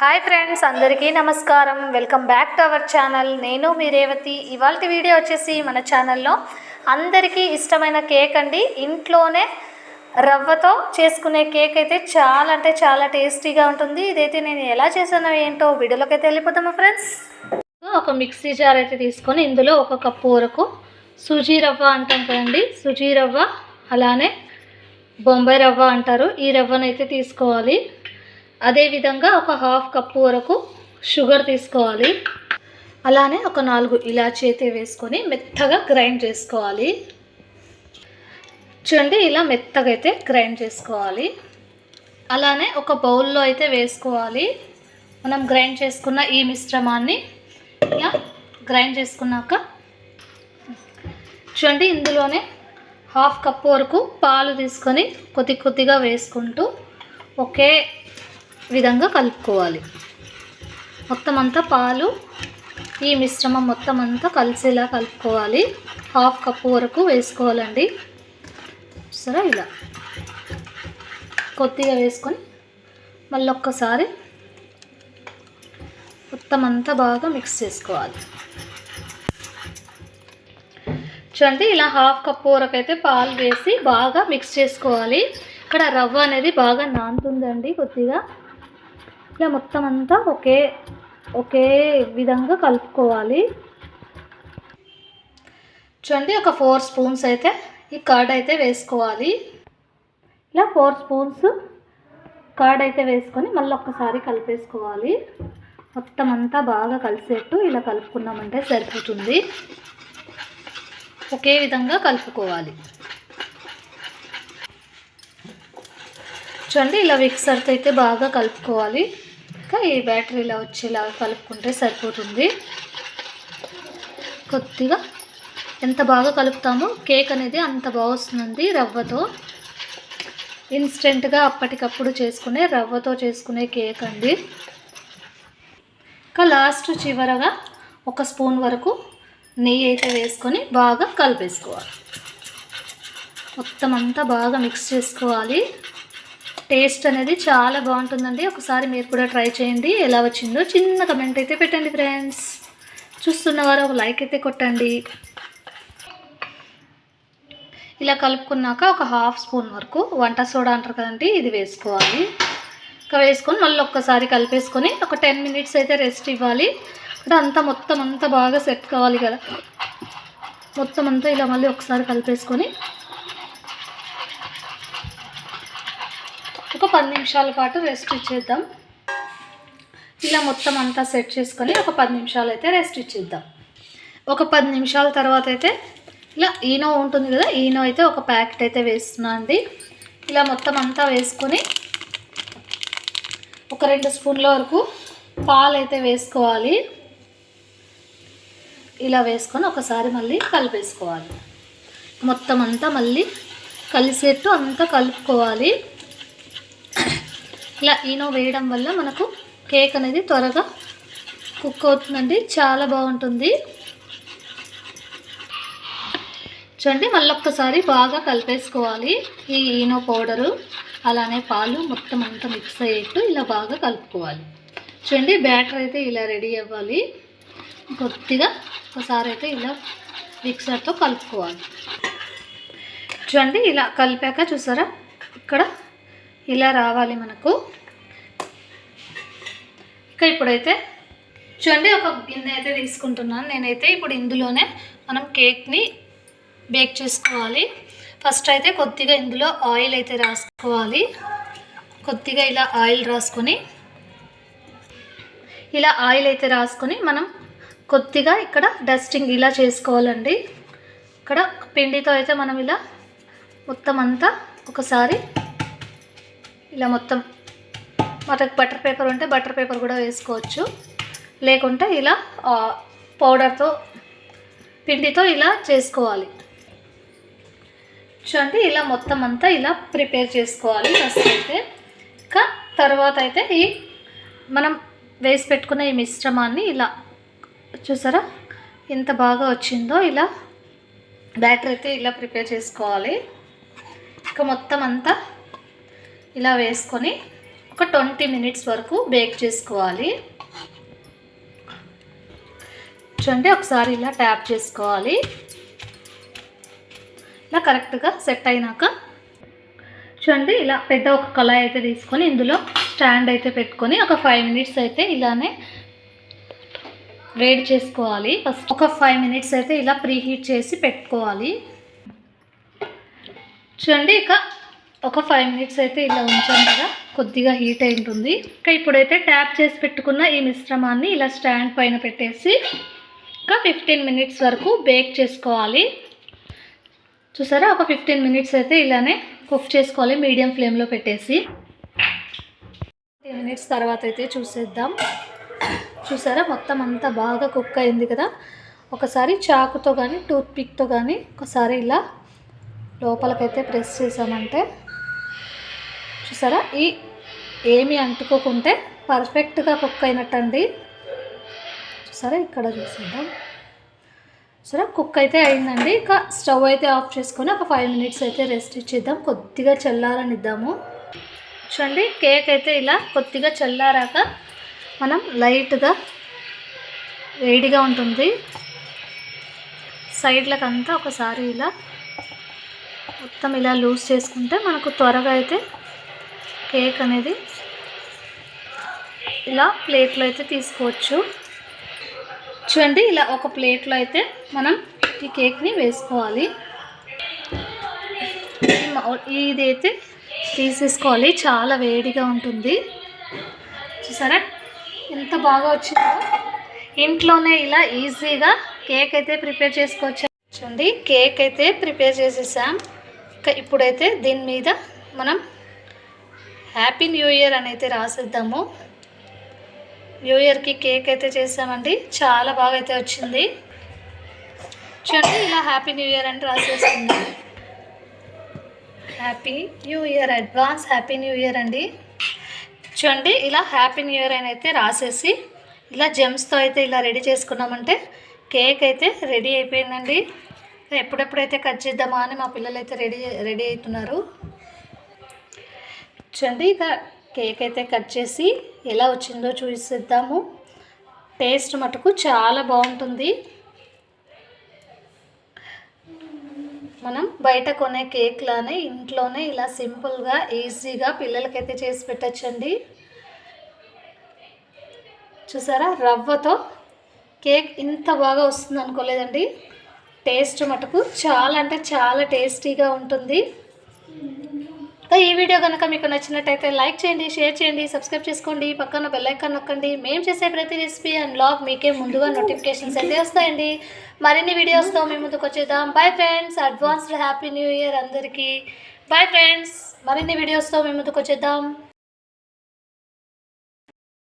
Hi friends అందరికీ నమస్కారం. Welcome back to our channel. నేను మీ రేవతి. ఇవాళ వీడియో వచ్చేసి మన ఛానల్లో అందరికీ ఇష్టమైన కేక్ అండి. ఇంట్లోనే రవ్వతో చేసుకునే కేక్ అయితే చాలా అంటే చాలా టేస్టీగా ఉంటుంది. ఇదైతే నేను ఎలా చేశానో ఏంటో వీడియోలోకి అయితే వెళ్ళిపోతామా ఫ్రెండ్స్ ఒక మిక్సీ జార్ అయితే తీసుకొని ఇందులో ఒక కప్పు వరకు సుజీ రవ్వ అంటాం కదండి. సుజీ రవ్వ అలానే బొంబాయి రవ్వ అంటారు. ఈ రవ్వనైతే తీసుకోవాలి. అదేవిధంగా ఒక హాఫ్ కప్పు వరకు షుగర్ తీసుకోవాలి. అలానే ఒక నాలుగు ఇలాచీ అయితే వేసుకొని మెత్తగా గ్రైండ్ చేసుకోవాలి. చూడండి ఇలా మెత్తగా అయితే గ్రైండ్ చేసుకోవాలి. అలానే ఒక బౌల్లో అయితే వేసుకోవాలి. మనం గ్రైండ్ చేసుకున్న ఈ మిశ్రమాన్ని ఇలా గ్రైండ్ చేసుకున్నాక చూడండి ఇందులోనే హాఫ్ కప్ వరకు పాలు తీసుకొని కొద్ది కొద్దిగా వేసుకుంటూ ఒకే విధంగా కలుపుకోవాలి. మొత్తం అంతా పాలు ఈ మిశ్రమం మొత్తం అంతా కలిసేలా కలుపుకోవాలి. హాఫ్ కప్పు వరకు వేసుకోవాలండి. సరే ఇలా? కొద్దిగా వేసుకొని మళ్ళీ ఒక్కసారి మొత్తం అంతా బాగా మిక్స్ చేసుకోవాలి. చూడండి ఇలా హాఫ్ కప్ వరకు అయితే పాలు వేసి బాగా మిక్స్ చేసుకోవాలి. ఇక్కడ రవ్వ అనేది బాగా నాంతుందండి కొద్దిగా. ఇలా మొత్తం అంతా ఒకే ఒకే విధంగా కలుపుకోవాలి. చూడండి ఒక ఫోర్ స్పూన్స్ అయితే ఈ కర్డ్ అయితే వేసుకోవాలి. ఇలా ఫోర్ స్పూన్స్ కర్డ్ అయితే వేసుకొని మళ్ళీ ఒక్కసారి కలిపేసుకోవాలి. మొత్తం అంతా బాగా కలిసేట్టు ఇలా కలుపుకున్నామంటే సరిపోతుంది. ఒకే విధంగా కలుపుకోవాలి. చూడండి ఇలా మిక్సర్తో అయితే బాగా కలుపుకోవాలి. ఇంకా ఈ బ్యాటరీ ఇలా వచ్చేలాగా కలుపుకుంటే సరిపోతుంది. కొద్దిగా ఎంత బాగా కలుపుతామో కేక్ అనేది అంత బాగా వస్తుంది రవ్వతో. ఇన్స్టెంట్గా అప్పటికప్పుడు చేసుకునే రవ్వతో చేసుకునే కేక్ అండి. ఇంకా లాస్ట్ చివరగా ఒక స్పూన్ వరకు నెయ్యి అయితే వేసుకొని బాగా కలిపేసుకోవాలి. మొత్తం అంతా బాగా మిక్స్ చేసుకోవాలి. టేస్ట్ అనేది చాలా బాగుంటుందండి. ఒకసారి మీరు కూడా ట్రై చేయండి. ఎలా వచ్చిందో చిన్న కమెంట్ అయితే పెట్టండి ఫ్రెండ్స్ చూస్తున్నవారు ఒక లైక్ అయితే కొట్టండి. ఇలా కలుపుకున్నాక ఒక హాఫ్ స్పూన్ వరకు వంట సోడా అంటారు కదండి ఇది వేసుకోవాలి. ఇంకా వేసుకొని మళ్ళీ ఒక్కసారి కలిపేసుకొని ఒక టెన్ మినిట్స్ అయితే రెస్ట్ ఇవ్వాలి. అంటే అంతా మొత్తం అంతా బాగా సెట్ కావాలి కదా. మొత్తం అంతా ఇలా మళ్ళీ ఒకసారి కలిపేసుకొని ఒక పది నిమిషాల పాటు రెస్ట్ ఇచ్చేద్దాం. ఇలా మొత్తం అంతా సెట్ చేసుకొని ఒక పది నిమిషాలు అయితే రెస్ట్ ఇచ్చేద్దాం. ఒక పది నిమిషాల తర్వాత అయితే ఇలా ఈనో ఉంటుంది కదా ఈనో అయితే ఒక ప్యాకెట్ అయితే వేస్తున్నా అండి. ఇలా మొత్తం అంతా వేసుకొని ఒక రెండు స్పూన్ల వరకు పాలు అయితే వేసుకోవాలి. ఇలా వేసుకొని ఒకసారి మళ్ళీ కలిపేసుకోవాలి. మొత్తం అంతా మళ్ళీ కలిసేట్టు అంతా కలుపుకోవాలి. ఇలా ఈనో వేయడం వల్ల మనకు కేక్ అనేది త్వరగా కుక్ అవుతుందండి. చాలా బాగుంటుంది. చూడండి మళ్ళీ ఒక్కసారి బాగా కలిపేసుకోవాలి. ఈ ఈనో పౌడరు అలానే పాలు మొత్తం అంతా మిక్స్ అయ్యేట్టు ఇలా బాగా కలుపుకోవాలి. చూడండి బ్యాటర్ అయితే ఇలా రెడీ అవ్వాలి. కొద్దిగా ఒకసారి అయితే ఇలా మిక్సర్తో కలుపుకోవాలి. చూడండి ఇలా కలిపాక చూసారా? ఇక్కడ ఇలా రావాలి మనకు. ఇక ఇప్పుడైతే చూడండి ఒక గిన్నె అయితే తీసుకుంటున్నాను. నేనైతే ఇప్పుడు ఇందులోనే మనం కేక్ని బేక్ చేసుకోవాలి. ఫస్ట్ అయితే కొద్దిగా ఇందులో ఆయిల్ అయితే రాసుకోవాలి. కొద్దిగా ఇలా ఆయిల్ రాసుకొని ఇలా ఆయిల్ అయితే రాసుకొని మనం కొద్దిగా ఇక్కడ డస్టింగ్ ఇలా చేసుకోవాలండి. ఇక్కడ పిండితో అయితే మనం ఇలా మొత్తం అంతా ఒకసారి ఇలా మొత్తం మనకు బటర్ పేపర్ ఉంటే బటర్ పేపర్ కూడా వేసుకోవచ్చు. లేకుంటే ఇలా పౌడర్తో పిండితో ఇలా చేసుకోవాలి. చూడండి ఇలా మొత్తం అంతా ఇలా ప్రిపేర్ చేసుకోవాలి ఫస్ట్ అయితే ఇంకా తర్వాత అయితే ఈ మనం వేసి పెట్టుకున్న ఈ మిశ్రమాన్ని ఇలా చూసారా? ఎంత బాగా వచ్చిందో ఇలా బ్యాటర్ అయితే ఇలా ప్రిపేర్ చేసుకోవాలి. ఇంకా మొత్తం అంతా ఇలా వేసుకొని ఒక ట్వంటీ మినిట్స్ వరకు బేక్ చేసుకోవాలి. చూడండి ఒకసారి ఇలా ట్యాప్ చేసుకోవాలి. ఇలా కరెక్ట్గా సెట్ అయినాక చూడండి ఇలా పెద్ద ఒక కళాయి అయితే తీసుకొని ఇందులో స్టాండ్ అయితే పెట్టుకొని ఒక ఫైవ్ మినిట్స్ అయితే ఇలానే వేడి చేసుకోవాలి. ఫస్ట్ ఒక ఫైవ్ మినిట్స్ అయితే ఇలా ప్రీహీట్ చేసి పెట్టుకోవాలి. చూడండి ఇక ఒక ఫైవ్ మినిట్స్ అయితే ఇలా ఉంచాం కదా కొద్దిగా హీట్ అయి ఉంటుంది. ఇంకా ఇప్పుడైతే ట్యాప్ చేసి పెట్టుకున్న ఈ మిశ్రమాన్ని ఇలా స్టాండ్ పైన పెట్టేసి ఇంకా ఫిఫ్టీన్ మినిట్స్ వరకు బేక్ చేసుకోవాలి. చూసారా? ఒక ఫిఫ్టీన్ మినిట్స్ అయితే ఇలానే కుక్ చేసుకోవాలి మీడియం ఫ్లేమ్లో పెట్టేసి. ఫిఫ్టీన్ మినిట్స్ తర్వాత అయితే చూసేద్దాం. చూసారా? మొత్తం అంతా బాగా కుక్ అయింది కదా. ఒకసారి చాకుతో కానీ టూత్ పిక్తో కానీ ఒకసారి ఇలా లోపలికైతే ప్రెస్ చేసామంటే చూసారా? ఈ ఏమి అంటుకోకుంటే పర్ఫెక్ట్గా కుక్ అయినట్టండి. చూసారా? ఇక్కడ చూసేద్దాం. సరే కుక్ అయితే అయిందండి. ఇక స్టవ్ అయితే ఆఫ్ చేసుకొని ఒక ఫైవ్ మినిట్స్ అయితే రెస్ట్ ఇచ్చేద్దాం. కొద్దిగా చల్లారనిద్దాము. చూడండి కేక్ అయితే ఇలా కొద్దిగా చల్లారాక మనం లైట్గా వేడిగా ఉంటుంది. సైడ్లకంతా ఒకసారి ఇలా మొత్తం ఇలా లూజ్ చేసుకుంటే మనకు త్వరగా అయితే కేక్ అనేది ఇలా ప్లేట్లో అయితే తీసుకోవచ్చు. చూడండి ఇలా ఒక ప్లేట్లో అయితే మనం ఈ కేక్ని వేసుకోవాలి. ఇదైతే తీసేసుకోవాలి. చాలా వేడిగా ఉంటుంది. చూసారా? ఎంత బాగా వచ్చిందో. ఇంట్లోనే ఇలా ఈజీగా కేక్ అయితే ప్రిపేర్ చేసుకోవచ్చు. కేక్ అయితే ప్రిపేర్ చేసేసాం. ఇంకా ఇప్పుడైతే దీని మీద మనం హ్యాపీ న్యూ ఇయర్ అని అయితే రాసేద్దాము న్యూ ఇయర్కి కేక్ అయితే చేసామండి చాలా బాగా అయితే వచ్చింది. చూడండి ఇలా హ్యాపీ న్యూ ఇయర్ అని రాసేసింది happy new year advance happy new year అండి. చూడండి ఇలా హ్యాపీ న్యూ ఇయర్ అని అయితే రాసేసి ఇలా జెమ్స్తో అయితే ఇలా రెడీ చేసుకున్నామంటే కేక్ అయితే రెడీ అయిపోయిందండి. ఎప్పుడెప్పుడైతే కట్ చేద్దామా అని మా పిల్లలు అయితే రెడీ రెడీ అవుతున్నారు. చూడండి ఇక కేక్ అయితే కట్ చేసి ఎలా వచ్చిందో చూసిద్దాము. టేస్ట్ మటుకు చాలా బాగుంటుంది. మనం బయట కొనే కేక్లానే ఇంట్లోనే ఇలా సింపుల్గా ఈజీగా పిల్లలకైతే చేసి పెట్టచ్చండి. చూసారా? రవ్వతో కేక్ ఇంత బాగా వస్తుంది అనుకోలేదండి టేస్ట్ మటుకు చాలా అంటే చాలా టేస్టీగా ఉంటుంది. ఈ వీడియో కనుక మీకు నచ్చినట్టయితే లైక్ చేయండి షేర్ చేయండి సబ్స్క్రైబ్ చేసుకోండి పక్కన బెల్లైకాన్ నొక్కండి. మేము చేసే ప్రతి రెసిపీ అండ్ బ్లాగ్ మీకే ముందుగా నోటిఫికేషన్స్ అయితే వస్తాయండి. మరిన్ని వీడియోస్తో మేము ముందుకు వచ్చేద్దాం. Bye friends advanced happy new year అందరికీ. బాయ్ ఫ్రెండ్స్ మరిన్ని వీడియోస్తో మేము ముందుకు వచ్చేద్దాం.